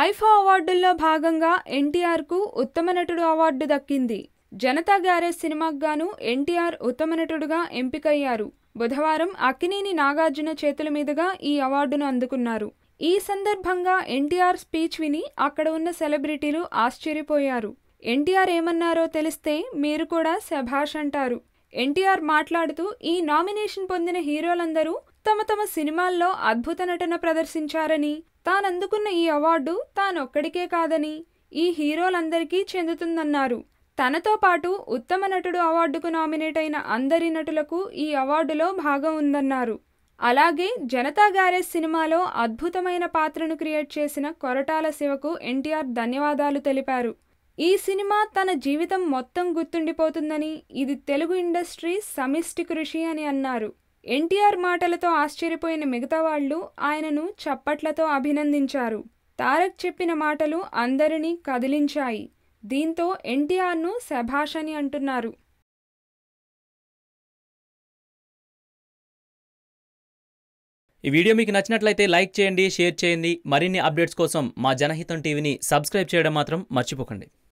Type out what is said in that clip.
ఐఫా అవార్డుల్లో భాగంగా ఎన్టీఆర్కు ఉత్తమ నటుడు అవార్డు దక్కింది. జనతా గ్యారేజ్ సినిమాకు గాను ఎన్టీఆర్ ఉత్తమ నటుడుగా ఎంపికయ్యారు. బుధవారం అక్కినేని నాగార్జున చేతుల మీదుగా ఈ అవార్డును అందుకున్నారు. ఈ సందర్భంగా ఎన్టీఆర్ స్పీచ్ విని అక్కడ ఉన్న సెలబ్రిటీలు ఆశ్చర్యపోయారు. ఎన్టీఆర్ ఏమన్నారో తెలిస్తే మీరు కూడా శభాష్ అంటారు. ఎన్టీఆర్ మాట్లాడుతూ ఈ నామినేషన్ పొందిన హీరోలందరూ తమ తమ సినిమాల్లో అద్భుత నటన ప్రదర్శించారని తానందుకున్న ఈ అవార్డు తానొక్కడికే కాదని ఈ హీరోలందరికీ చెందుతుందన్నారు. తనతో పాటు ఉత్తమ నటుడు అవార్డుకు నామినేట్ అయిన అందరి నటులకు ఈ అవార్డులో భాగం ఉందన్నారు. అలాగే జనతా గ్యారేజ్ సినిమాలో అద్భుతమైన పాత్రను క్రియేట్ చేసిన కొరటాల శివకు ఎన్టీఆర్ ధన్యవాదాలు తెలిపారు. ఈ సినిమా తన జీవితం మొత్తం గుర్తుండిపోతుందని ఇది తెలుగు ఇండస్ట్రీ సమిష్టి కృషి అని అన్నారు. ఎన్టీఆర్ మాటలతో ఆశ్చర్యపోయిన మిగతా వాళ్ళు ఆయనను చప్పట్లతో అభినందించారు. తారక్ చెప్పిన మాటలు అందరినీ కదిలించాయి. దీంతో ఎన్టీఆర్ను శభాష్ అని అంటున్నారు. ఈ వీడియో మీకు నచ్చినట్లయితే లైక్ చేయండి షేర్ చేయండి. మరిన్ని అప్డేట్స్ కోసం మా జనహితం టీవీని సబ్స్క్రైబ్ చేయడం మాత్రం మర్చిపోకండి.